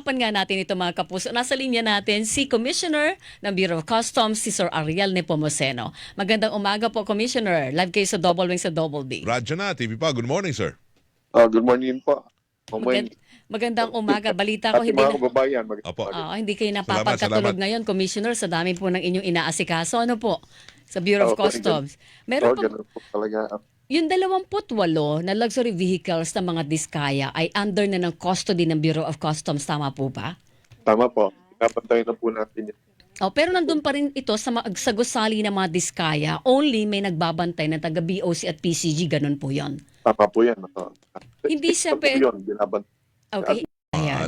Pag-usapan nga natin ito mga kapuso. Nasa linya natin si Commissioner ng Bureau of Customs, si Sir Ariel Nepomuceno. Magandang umaga po, Commissioner. Live kayo sa Double Wing sa Double B. Radyo na, TV pa. Good morning, sir. Ah, good morning po. Magand- magandang umaga. Balita ko, hindi mga na, kababayan. Mag- Opo. Ah, hindi kayo Salamat, napapagkatulog salamat. ngayon, Commissioner, sa dami po ng inyong inaasikaso. Ano po? Sa Bureau of Oh, Customs. Oh, Meron po, ganun po talaga. Yung 28 na luxury vehicles ng mga Diskaya ay under na ng custody ng Bureau of Customs. Tama po ba? Tama po. Napantayin na po natin. yun. Oh, pero nandun pa rin ito sa, mga- sa gusali ng mga Diskaya. Only may nagbabantay ng taga BOC at PCG. Ganun po yon. Tama po yan. Hindi siya Ito po pe- Yun, binaban- Okay.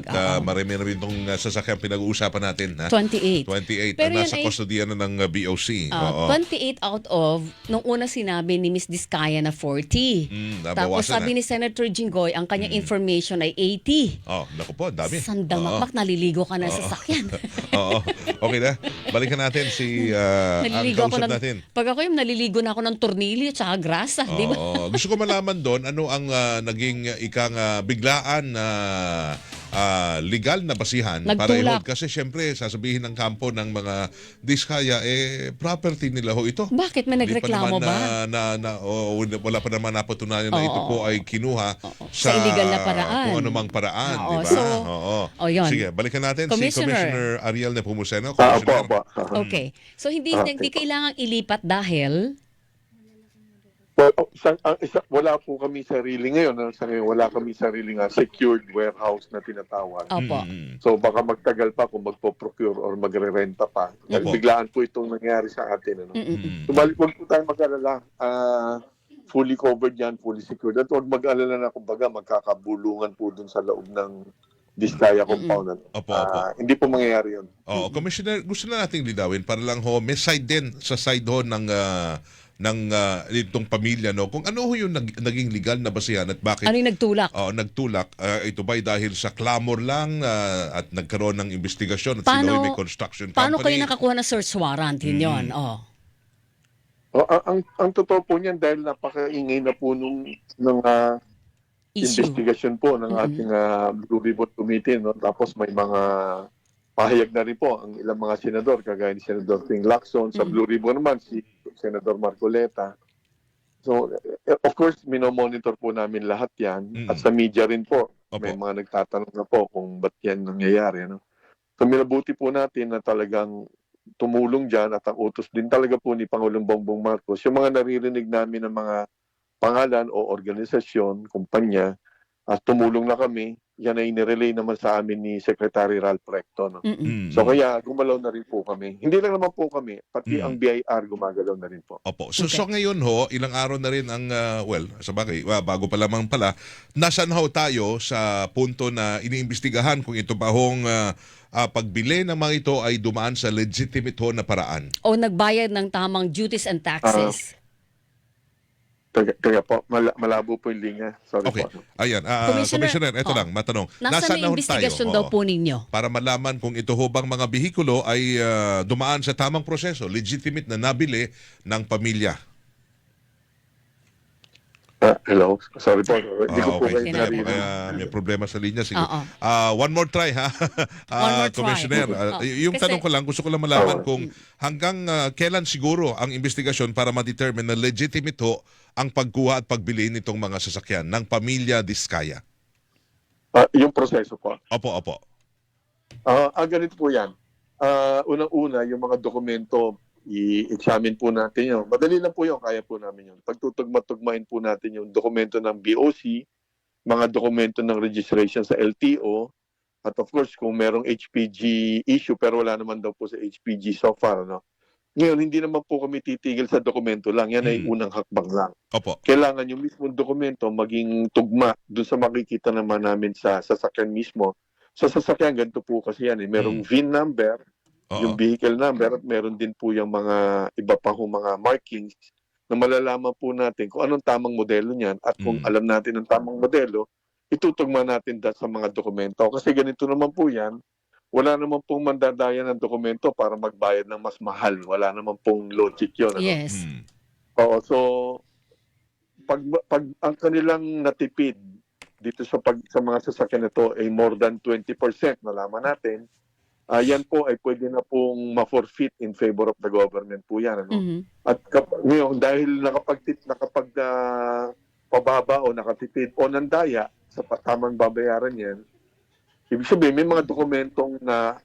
At uh, marami na rin itong uh, sasakyan pinag-uusapan natin. Ha? 28. 28 Pero nasa ay- kustodiyan na ng uh, BOC. Ah, Oo. 28 out of, nung una sinabi ni Miss Diskaya na 40. Mm, Tapos nabawasan sabi na. ni Senator Jinggoy, ang kanyang information ay 80. Oh, naku po, ang dami. Sandamakmak, naliligo ka na sa sasakyan. Oo. Okay na. Balikan natin si uh, ang naliligo ako kausap ng, natin. pag ako yung naliligo na ako ng tornilyo at grasa, di ba? Oo. Gusto ko malaman doon ano ang uh, naging uh, ikang uh, biglaan na uh, legal na basihan para Nagtulak. i-hold kasi syempre sasabihin ng kampo ng mga diskaya eh property nila ho ito. Bakit may nagreklamo ba? Na, na, na, o, wala pa naman napatunayan na Oo. ito po ay kinuha Oo. Sa illegal na paraan. Kung anumang paraan, Oo, di ba? so- Oo. Oh, yun. Sige, balikan natin Commissioner. si Commissioner Ariel Nepomuceno. Ah, opo, Commissioner. opo. Okay. So hindi Okay hindi kailangang ilipat dahil Well, oh, isang, ang isa, wala po kami sarili ngayon. Ano, sa ngayon, wala kami sarili nga secured warehouse na tinatawag. opo. Mm. So baka magtagal pa kung magpo-procure or magre-renta pa. Opo. biglaan po itong nangyari sa atin. Ano? Mm-mm. Mm. Huwag po tayo mag-alala. Ah, fully covered yan, fully secured. At huwag mag-alala na kumbaga magkakabulungan po dun sa loob ng Diskaya compound. Ano? Opo, opo. Ah, hindi po mangyayari yun. Oo, Commissioner, gusto na nating lidawin para lang ho, may side din sa side ho ng ah, ng ah, itong pamilya no. Kung ano ho yung nag- naging legal na basihan at bakit Ano yung nagtulak? Oo, nagtulak Ah, ito ba dahil sa clamor lang ah, at nagkaroon ng investigasyon at Paano- sila may construction Paano kayo company? nakakuha ng search warrant? Yun yun. Oh. O, ang, ang, ang totoo po niyan dahil napakaingay na po nung, ng Issue. investigation po ng Mhm. ating ah, Blue Ribbon Committee. No? Tapos may mga pahayag na rin po ang ilang mga senador, kagaya ni Senador Ping Lacson. Sa Mhm. Blue Ribbon naman, si Senador Marcoleta. So, eh, of course, minomonitor po namin lahat yan. Mhm. At sa media rin po, Opo. may mga nagtatanong na po kung ba't yan nangyayari. Ano? So, minabuti po natin na talagang tumulong dyan at ang utos din talaga po ni Pangulong Bongbong Marcos. Yung mga naririnig namin ng mga pangalan o organisasyon, kumpanya, at tumulong na kami, yan ay nirelay naman sa amin ni Secretary Ralph Recto. No? Mm-mm. Mm. So kaya gumalaw na rin po kami. Hindi lang naman po kami, pati Mm. ang BIR gumagalaw na rin po. Opo. So, Okay. so ngayon ho, ilang araw na rin ang, ah, well, sa bagay, ah, bago pa lamang pala, nasan ho tayo sa punto na iniimbestigahan kung ito ba hong ah, ah, pagbili ng mga ito ay dumaan sa legitimate ho na paraan? O nagbayad ng tamang duties and taxes. Kaya, kaya po, mala- malabo po yung linya. Sorry Okay. po. Ayan, ah, Commissioner, Commissioner, ito oh, lang, matanong. Nasaan na ho investigasyon tayo? daw Oo. po ninyo? Para malaman kung ito ho bang mga bihikulo ay ah, dumaan sa tamang proseso, legitimate na nabili ng pamilya. Ah, hello? Sorry po. Hindi Ah, ko po okay. kayo Kaya, narinig. kaya may problema sa linya. Sige. Oo. Ah, one more try, ha? Ah, One more try. Commissioner, ah, Oo. y- yung Kasi- tanong ko lang, gusto ko lang malaman Oo. kung hanggang ah, kailan siguro ang investigasyon para ma-determine na legitimate ho ang pagkuha at pagbili nitong mga sasakyan ng pamilya Diskaya. Ah, yung proseso po. Opo, opo. Ah, ah, ganito po yan. Ah, unang-una, yung mga dokumento, i-examine po natin yun. Madali lang po yun, kaya po namin yun. Pagtutugma-tugmain po natin yung dokumento ng BOC, mga dokumento ng registration sa LTO, at of course, kung merong HPG issue, pero wala naman daw po sa HPG so far. No? Ngayon, hindi naman po kami titigil sa dokumento lang. Yan ay Mm. unang hakbang lang. Opo. Kailangan yung mismong dokumento maging tugma dun sa makikita naman namin sa sasakyan mismo. Sa sasakyan, ganito po kasi yan. Eh. Merong Mm. VIN number, Oo. yung vehicle number, at meron din po yung mga iba pa ho mga markings na malalaman po natin kung anong tamang modelo niyan at kung Mm. alam natin ang tamang modelo, itutugma natin da sa mga dokumento. Kasi ganito naman po yan, wala naman pong mandadaya ng dokumento para magbayad ng mas mahal. Wala naman pong logic yun. ano? Yes. Hmm. Oo, so pag, pag ang kanilang natipid dito sa pag sa mga sasakyan na to ay more than 20%, nalaman natin, ah yan po ay pwede na pong ma-forfeit in favor of the government po yan. Ano? Mhm. At kap- ngayon, dahil nakapag, nakapag pababa o nakatipid o nandaya sa tamang babayaran yan, ibig sabihin may mga dokumentong na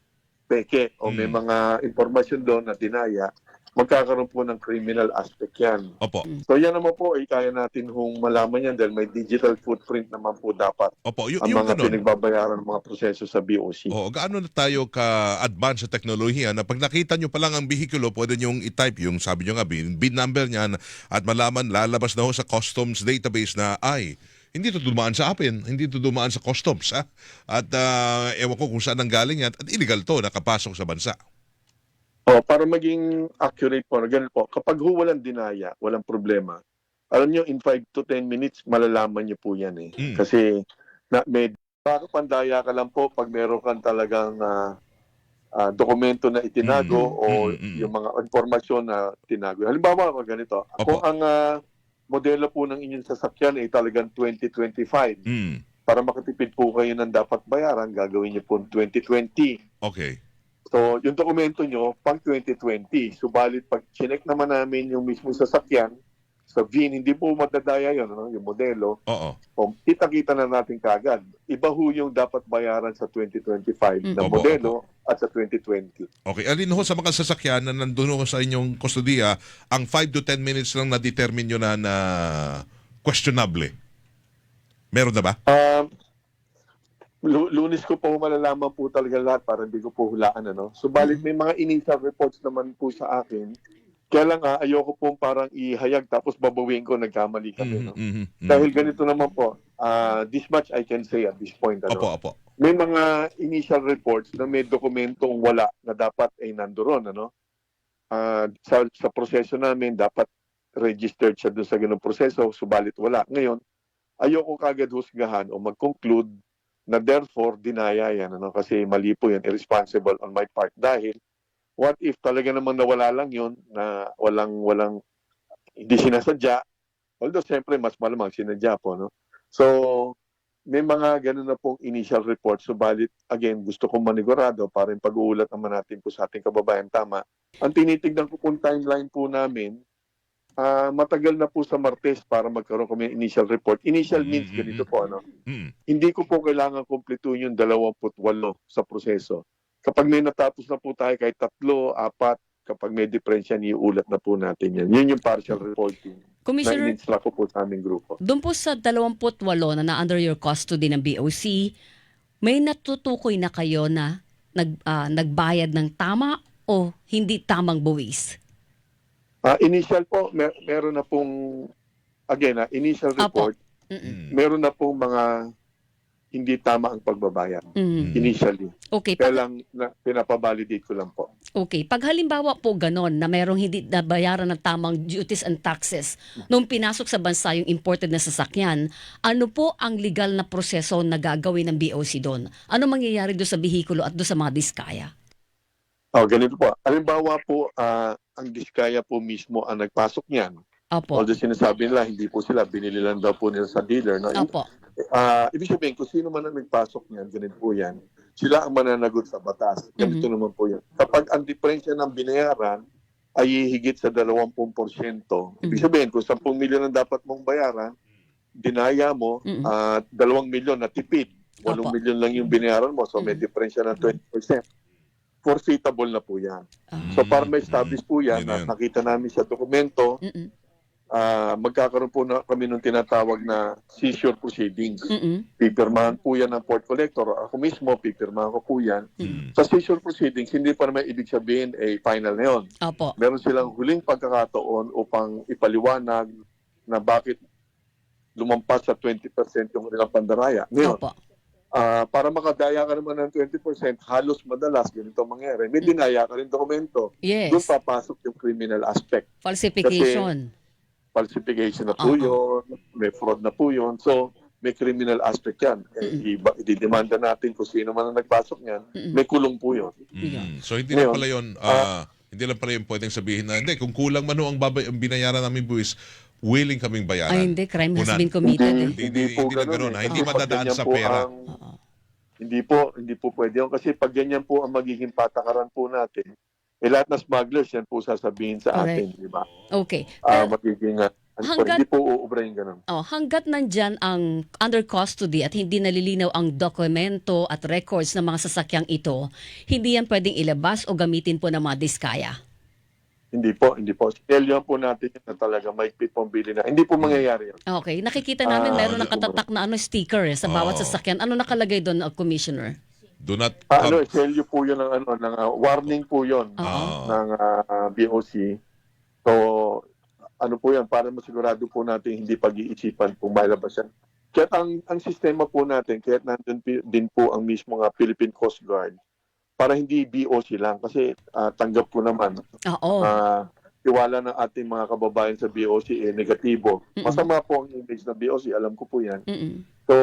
peke o may Mm. mga impormasyon doon na dinaya, magkakaroon po ng criminal aspect yan. Opo. So yan naman po ay kaya natin hong malaman yan dahil may digital footprint naman po dapat Opo, y- ang yung mga ganun. pinagbabayaran ng mga proseso sa BOC. Oo, gaano na tayo ka-advance sa teknolohiya na pag nakita nyo pa lang ang bihikulo, pwede nyo i-type yung sabi nyo nga, bin, bin number niyan at malaman, lalabas na ho sa customs database na ay, hindi to dumaan sa atin, hindi to dumaan sa customs. Ha? At ah, ewan ko kung saan ang galing yan at illegal to, nakapasok sa bansa. Oh, para maging accurate po, ganun po, kapag ho walang dinaya, walang problema, alam nyo, in 5 to 10 minutes, malalaman nyo po yan eh. Mm. Kasi na, may pandaya ka lang po pag meron kang talagang ah, ah, dokumento na itinago Mm, o mm, yung mga informasyon na tinago. Halimbawa, ganito, Opo. kung ang ah, modelo po ng inyong sasakyan ay talagang 2025, Hmm, para makatipid po kayo ng dapat bayaran, gagawin niyo po 2020. okay. So, yung dokumento nyo, pang 2020. Subalit, pag chinek naman namin yung mismo sasakyan, sa VIN, hindi po madadaya yun, ano, yung modelo, Oo. o kita-kita na natin kagad. Iba ho yung dapat bayaran sa 2025 na Mm. Opo, modelo at sa 2020. Okay, alin ho sa mga sasakyan na nandun ho sa inyong kustodiya, ang 5 to 10 minutes lang na-determine nyo na na questionable. Meron na ba? Um, lu- lunes ko po malalaman po talaga lahat para hindi ko po hulaan. Ano? Subalit may mga initial reports naman po sa akin. Kaya lang nga, ayoko po parang ihayag tapos babawiin ko nagkamali kami. Mhm, no? mhm, mhm. Dahil ganito naman po, ah, this much I can say at this point. Ano? Opo, opo. May mga initial reports na may dokumentong wala na dapat ay nandoon. Ano? Ah, sa, sa proseso namin, dapat registered siya doon sa ganung proseso, subalit wala. Ngayon, ayoko kagad husgahan o mag-conclude na therefore dinaya yan. Ano? Kasi mali po yan, irresponsible on my part. Dahil, what if talaga namang nawala lang yun, na walang, walang, hindi sinasadya, although siyempre mas malamang sinadya po. No? So, may mga ganun na pong initial report. Subalit, again, gusto kong manigurado para yung pag-uulat naman natin po sa ating kababayan tama. Ang tinitignan ko pong timeline po namin, ah, matagal na po sa Martes para magkaroon kami ng initial report. Initial Mm, means ganito po, ano? Hmm. Hindi ko po kailangan kumpletuhin yung 28 sa proseso. Kapag may natapos na po tayo kahit tatlo, apat, kapag may diferensya, iulat na po natin yan. Yun yung partial reporting na Commissioner, in-instruct ko po sa aming grupo. doon po sa 28 na na under your custody ng BOC, may natutukoy na kayo na nag, ah, nagbayad ng tama o hindi tamang buwis? Ah, initial po, mer- meron na pong, again, ah, initial Apo. report, Mm-mm. Hmm. meron na pong mga hindi tama ang pagbabayad Mm. initially. Okay, Kaya pag, lang, na, pinapabalidate ko lang po. okay. Pag halimbawa po ganon na merong hindi nabayaran ng tamang duties and taxes nung pinasok sa bansa yung imported na sasakyan, ano po ang legal na proseso na gagawin ng BOC doon? Ano mangyayari doon sa bihikulo at doon sa mga diskaya? Oh, ganito po. Halimbawa po, ah, ang Diskaya po mismo ang nagpasok niyan. Opo. Although sinasabi nila, hindi po sila, binili lang daw po nila sa dealer. No? Opo. Ah, ibig sabihin, kung sino man ang nagpasok niyan, ganito po yan, sila ang mananagot sa batas. Ganito naman po yan. Kapag ang diferensya ng binayaran ay higit sa 20%, ibig Mhm. sabihin, kung 10 milyon ang dapat mong bayaran, dinaya mo, Mhm. at 2 milyon na tipid, 8 Opo. milyon lang yung binayaran mo, so may Mhm. diferensya ng 20%. Forfeitable na po yan. Ah. So para ma-establish po yan, yun. na nakita namin sa dokumento, Mm-mm. Ah, magkakaroon po na kami ng tinatawag na seizure proceedings. Mm-mm. Pipirmahan po yan ng port collector. Ako mismo, pipirmahan ko po yan. Hmm. Sa seizure proceedings, hindi pa naman ibig sabihin eh, final na yun. Opo. Meron silang huling pagkakataon upang ipaliwanag na bakit lumampas sa 20% yung kanilang pandaraya. Ngayon, Opo. ah, para makadaya ka naman ng 20%, halos madalas ganito ang mangyari. May dinaya ka rin dokumento. Yes. Doon papasok yung criminal aspect. Falsification. Falsification na po yun, may fraud na po yun. So, may criminal aspect yan. Eh, iba, ididemanda natin kung sino man ang nagpasok niyan, may kulong po yun. Mm. So hindi lang Ngayon, pala yun, ah, hindi lang pala yun pwedeng sabihin na, hindi, kung kulang man ho ang, babay, ang binayaran namin buwis, willing kaming bayaran. Ay, hindi. Crime has Unan. been committed. eh. Hindi- hindi- hindi na ganun, ha? Hindi Kasi madadaan pag ganyan sa pera. ang- hindi po, hindi po pwede yun. Kasi pag ganyan po ang magiging patakaran po natin, eh lahat na smugglers yan po sasabihin sa Correct. atin, di ba? Okay. Ah, Pero, magiging, ah, ano po, hanggat- hindi po uubra yung ganun. oh, hanggat nandyan ang under custody at hindi nalilinaw ang dokumento at records ng mga sasakyang ito, hindi yan pwedeng ilabas o gamitin po ng mga diskaya. Hindi po, hindi po. Sinelyohan po natin na talaga maigpit pong bili na. Hindi po mangyayari yun. Okay. Nakikita namin Ah, meron nakatatak na ano sticker eh, sa bawat Oo. sasakyan. Ano nakalagay doon, uh, Commissioner? Do not Ah, ano, come- selyo po yun ng, ano, ng ah, warning po yun Oo. Ah. ng ah, BOC. So, ano po yan, para masigurado po natin hindi pag-iisipan kung mailabas yan. Kaya ang, ang sistema po natin, kaya nandun pi- din po ang mismo nga Philippine Coast Guard, para hindi BOC lang. Kasi ah, tanggap ko naman, Oo. ah, tiwala ng ating mga kababayan sa BOC eh, negatibo. Mm-mm. Masama po ang image ng BOC, alam ko po yan. Mm-mm. So,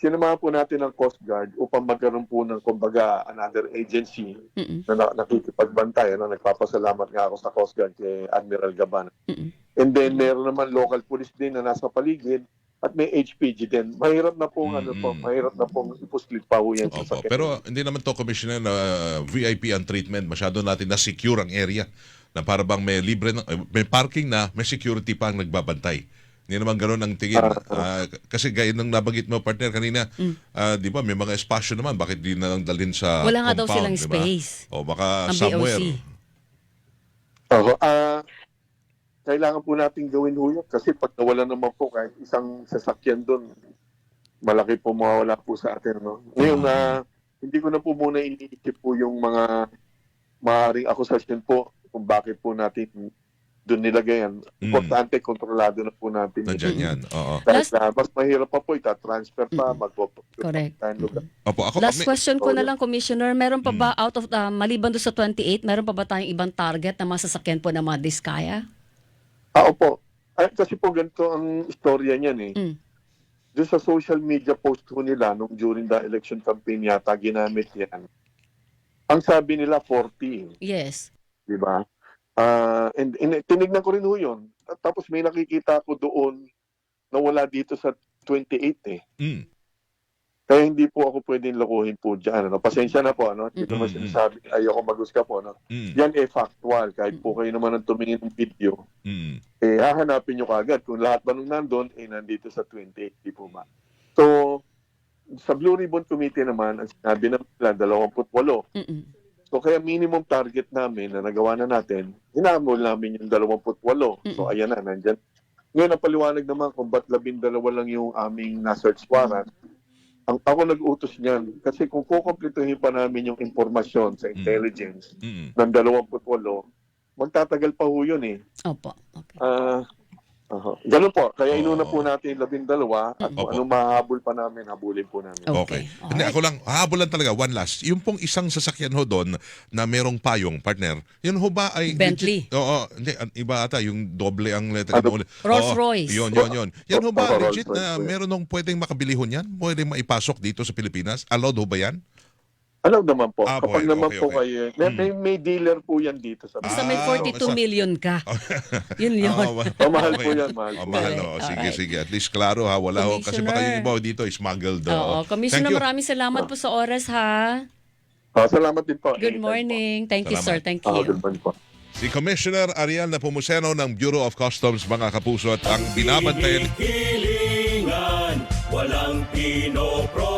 sinamahan po natin ang Coast Guard upang magkaroon po ng, kumbaga, another agency Mm-mm. na, na nakikipagbantay. Ano? Nagpapasalamat nga ako sa Coast Guard kay Admiral Gaban. Mm-mm. And then, meron naman local police din na nasa paligid at may HPG din. Mahirap na pong, ano po, mahirap na pong ipuslit pa ho yan sa Opo, sakit. pero hindi naman to commissioner na uh, VIP ang treatment. Masyado natin na secure ang area na para bang may libre ng, eh, may parking na, may security pa ang nagbabantay. Hindi naman ganoon ang tingin. Ah, kasi gaya ng nabanggit mo partner kanina, ah, 'di ba, may mga espasyo naman, bakit di na lang dalhin sa. Wala nga daw silang di ba? space. O baka Ang somewhere. BOC. Oo, ah, kailangan po natin gawin ho yun kasi pag nawala naman po kahit isang sasakyan doon, malaki po mawawala po sa atin. No? Ngayon na hindi ko na po muna iniisip po yung mga maaaring akusasyon po kung bakit po natin doon nilagay yan. Importante, kontrolado na po natin. yun. Nandiyan yan. Oo. Kahit Last- na mas mahirap pa po, ita-transfer pa, magpo Correct. lugar. Opo, ako Last may- question ko na lang, Commissioner. Meron pa Mm. ba, out of, uh, maliban doon sa 28, meron pa ba tayong ibang target na mga sasakyan po ng mga diskaya? Ah, opo. Ay, kasi po ganito ang istorya niyan eh. Mm. Doon sa social media post ko nila nung during the election campaign yata ginamit yan. Ang sabi nila 40, Yes. di ba? Ah, and, and tinignan ko rin ho yun. At tapos may nakikita ko doon na wala dito sa 28 eh. Mm. Kaya hindi po ako pwedeng lokohin po dyan. Ano? Pasensya na po. Ano? Hindi naman Mm-mm. sinasabi, ayoko magusga po. Ano? Mm. Yan eh factual. Kahit po kayo naman ang tumingin ng video, Mm. eh hahanapin nyo kagad kung lahat ba nung nandun eh nandito sa 28, di po ba? So, sa Blue Ribbon Committee naman, ang sinabi naman nila, 28. Mm-mm. So, kaya minimum target namin na nagawa na natin, hinamol namin yung 28. So, ayan na, nandyan. Ngayon, ang paliwanag naman kung ba't 12 lang yung aming na-search warrant, ang ako nag-utos niyan. Kasi kung kukomplituhin pa namin yung informasyon sa intelligence Mm. ng 28, magtatagal pa ho yun eh. Opo. Okay. Ah. Ganun po. Kaya Oo. inuna po natin yung labing dalawa at kung Opo. anong mahabol pa namin, habulin po namin. Okay. Okay. Hindi, Alright. ako lang, habol lang talaga, one last. Yung pong isang sasakyan ho doon na merong payong, partner, yun ho ba ay... Bentley. Legit? Oo, hindi, an- iba ata, yung doble ang letter. Ano? Ano? Rolls Oo, Royce. Yun, yun, yun. Yan ho ba Rolls legit Royce na po yan. meron nung pwedeng makabilihon yan? Pwedeng maipasok dito sa Pilipinas? Allowed ho ba yan? Alam naman po. Ah, Kapag okay, naman okay, po okay. kayo, may, may, may dealer po yan dito sa Basta may Ah, 42 basta- million ka. Yun yun. Oo, Oh, mahal okay. po yan, mahal Oh, po. mahal, oh. Sige, Alright. sige. At least klaro ha, wala ho. Kasi baka yung iba dito, smuggled. Oo. Oo. Commissioner, Thank you. maraming salamat po sa oras ha. Ah, salamat din po. Good morning. Thank you, sir. Thank Po. Ah, you. good morning po. Si Commissioner Ariel Napumuseno ng Bureau of Customs, mga kapuso, at ang binabantayan walang pinoproblema.